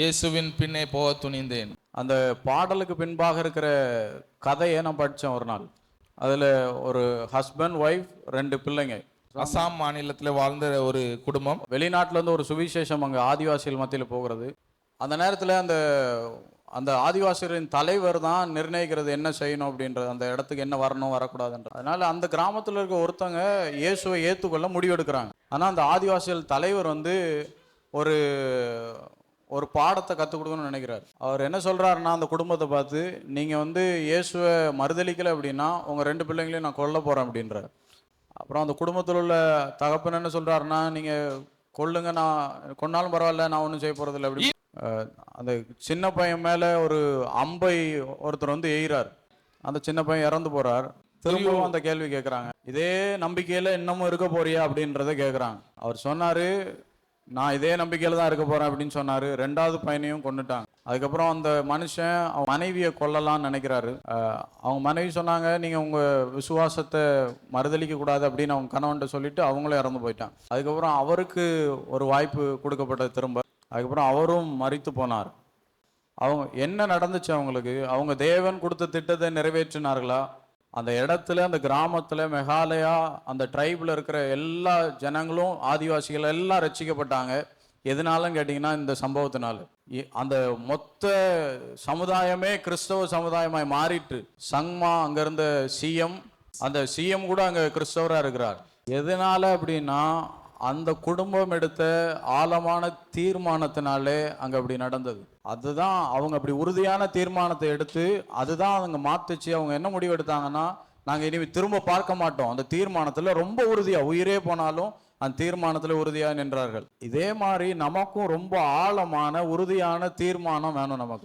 இயேசுவின் பின்னே போக துணிந்தேன். அந்த பாடலுக்கு பின்பாக இருக்கிற கதையை நான் படித்தேன் ஒரு நாள். அதில் ஒரு ஹஸ்பண்ட் ஒய்ஃப் ரெண்டு பிள்ளைங்க. அசாம் மாநிலத்தில் வாழ்ந்த ஒரு குடும்பம். வெளிநாட்டுல இருந்து ஒரு சுவிசேஷம் அங்கே ஆதிவாசிகள் மத்தியில் போகிறது. அந்த நேரத்தில் அந்த அந்த ஆதிவாசிகளின் தலைவர் தான் நிர்ணயிக்கிறது என்ன செய்யணும் அப்படின்றது அந்த இடத்துக்கு என்ன வரணும் வரக்கூடாதுன்ற. அதனால அந்த கிராமத்தில் இருக்க ஒருத்தங்க இயேசுவை ஏற்றுக்கொள்ள முடிவெடுக்கிறாங்க. ஆனால் அந்த ஆதிவாசிகள் தலைவர் வந்து ஒரு ஒரு பாடத்தை கற்றுக் கொடுக்கணும்னு நினைக்கிறார். அவர் என்ன சொல்கிறாருன்னா அந்த குடும்பத்தை பார்த்து நீங்கள் வந்து இயேசுவை மறுதளிக்கலை அப்படின்னா உங்கள் ரெண்டு பிள்ளைங்களையும் நான் கொல்ல போகிறேன் அப்படின்றார். அப்புறம் அந்த குடும்பத்தில் உள்ள தகப்பன் என்ன சொல்கிறாருன்னா நீங்கள் கொல்லுங்க நான் கொன்னாலும் பரவாயில்ல நான் ஒன்றும் செய்ய போகிறதில்ல அப்படி. அந்த சின்ன பையன் மேலே ஒரு அம்பை ஒருத்தர் வந்து எய்கிறார் அந்த சின்ன பையன் இறந்து போகிறார் திரும்பவும் அந்த கேள்வி கேட்குறாங்க இதே நம்பிக்கையில் இன்னமும் இருக்க போறியா? அப்படின்றத கேட்குறாங்க அவர் சொன்னார் நான் இதே நம்பிக்கையில் தான் இருக்க போகிறேன் அப்படின்னு சொன்னார். ரெண்டாவது பையனையும் கொண்டுட்டாங்க அதுக்கப்புறம் அந்த மனுஷன் அவன் மனைவியை கொல்லலாம்னு நினைக்கிறாரு. அவங்க மனைவி சொன்னாங்க நீங்கள் உங்கள் விசுவாசத்தை மறுதளிக்க கூடாது அப்படின்னு அவங்க கணவன்ட்ட சொல்லிட்டு அவங்களும் இறந்து போயிட்டான் அதுக்கப்புறம் அவருக்கு ஒரு வாய்ப்பு கொடுக்கப்பட்டது திரும்ப. அதுக்கப்புறம் அவரும் மறித்து போனார். அவங்க என்ன நடந்துச்சு அவங்களுக்கு? அவங்க தேவன் கொடுத்த திட்டத்தை நிறைவேற்றினார்களா? அந்த இடத்துல அந்த கிராமத்தில் மெகாலயா அந்த ட்ரைபில் இருக்கிற எல்லா ஜனங்களும் ஆதிவாசிகள் எல்லாம் ரச்சிக்கப்பட்டாங்க எதனாலன்னு கேட்டிங்கன்னா இந்த சம்பவத்தினால. இ- அந்த மொத்த சமுதாயமே கிறிஸ்தவ சமுதாயமாய் மாறிட்டு சங்மா அங்க இருந்த சிஎம் அந்த சிஎம் கூட அங்கே கிறிஸ்தவராக இருக்கிறார். எதனால அப்படின்னா அந்த குடும்பம் எடுத்த ஆழமான தீர்மானத்தினாலே அங்கே அப்படி நடந்தது. அதுதான் அவங்க அப்படி உறுதியான தீர்மானத்தை எடுத்து அதுதான் அவங்க மாத்துச்சு. அவங்க என்ன முடிவு எடுத்தாங்கன்னா நாங்கள் இனிமே திரும்ப பார்க்க மாட்டோம். அந்த தீர்மானத்தில் ரொம்ப உறுதியாக உயிரே போனாலும் அந்த தீர்மானத்தில் உறுதியாக நின்றார்கள். இதே மாதிரி நமக்கும் ரொம்ப ஆழமான உறுதியான தீர்மானம் வேணும் நமக்கு.